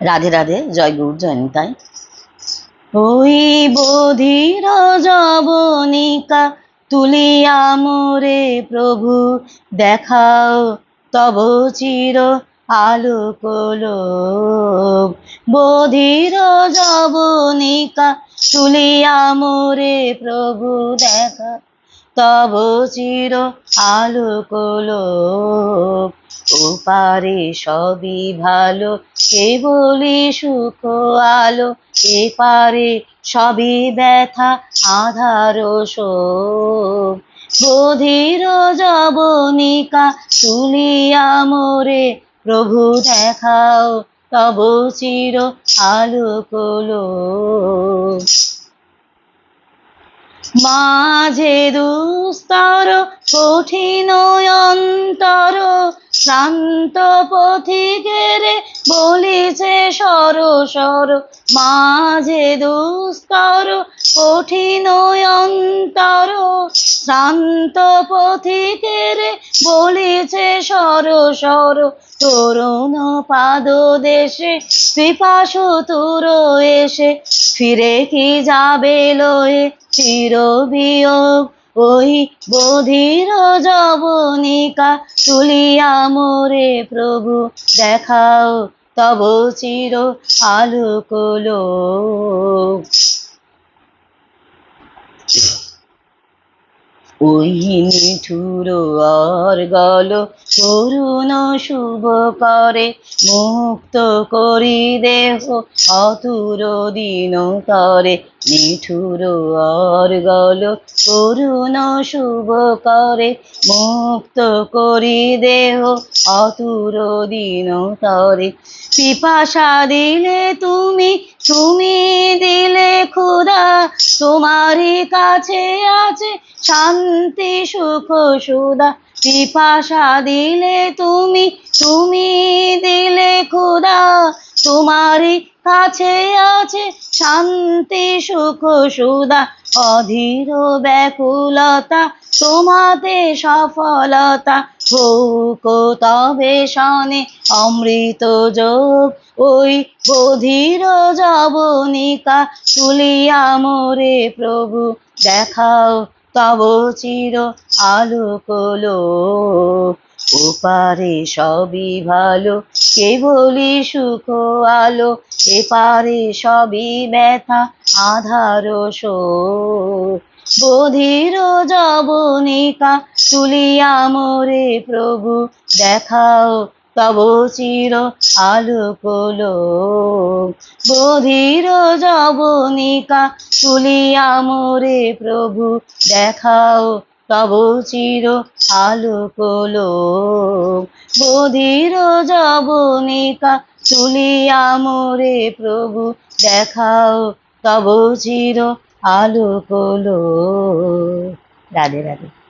রাধে রাধে, জয় গৌর জয়ন্তাই ওই বধির জবনিকা তুলিয়া মোরে প্রভু, দেখাও তব চির আলোকলো বধির জবনিকা তুলিয়া মোরে প্রভু দেখা তব চির আলোকলো ওপারে সবই ভালো কেবলই সুখ আলো? এপারে সবই ব্যথা, আধার বধির জবনিকা তুলিয়া মোরে, প্রভু দেখাও তব চির আলোকলো মাঝে দুস্তর কঠিন অন্তর শ্রান্ত পথিকের বলিছে সর সর। মাঝে দুস্তর কঠিন অন্তর। শ্রান্ত পথিকের বলিছে সর সর। তরুণ পাদ দেশে পিপাস তুর এসে। ফিরে কি যাবে লয়ে চির বিয়োগ ওই বধির জবনিকা তুলিয়া মোরে প্রভু দেখাও তব চির আলোকলো। ওই নিঠুর আর গল, করুণ শুভ করে, মুক্ত করি দেহ অতুর দিন তরে। নিঠুর আর গল, করুণ শুভ করে, মুক্ত করি দেহ অতুর দিন তরে। পিপাসা দিলে তুমি তুমি দিলে খুদা তোমারই কাছে আছে শান্তি, সুখ সুদা পিপাসা দিলে তুমি তুমি দিলে খুদা তোমারই কাছে আছে শান্তি, সুখ সুদা অধীর ব্যাকুলতা। তোমাতে সফলতা হোক তবে শনে অমৃত যোগ। ওই বধির জবনিকা, তুলিয়া মোরে প্রভু, দেখাও তব চির আলোকলো ওপারে সবই ভালো, কেবলই সুখ আলো। এপারে সবই ব্যথা, আধার বধির জবনিকা তুলিয়া মোরে প্রভু, দেখাও তব চির আলোকলো। বধির জবনিকা তুলিয়া মোরে প্রভু, দেখাও তব চির আলোকলো। বধির জবনিকা তুলিয়া মোরে প্রভু, দেখাও তব চির আলোকলো। রাধে রাধে।